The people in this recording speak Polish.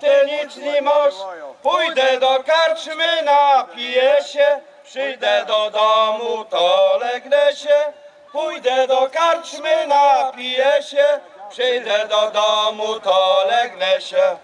ty nic nie masz. Pójdę do karczmy, napiję się, przyjdę do domu, to legnę się. Pójdę do karczmy, napiję się, przyjdę do domu, to legnę się.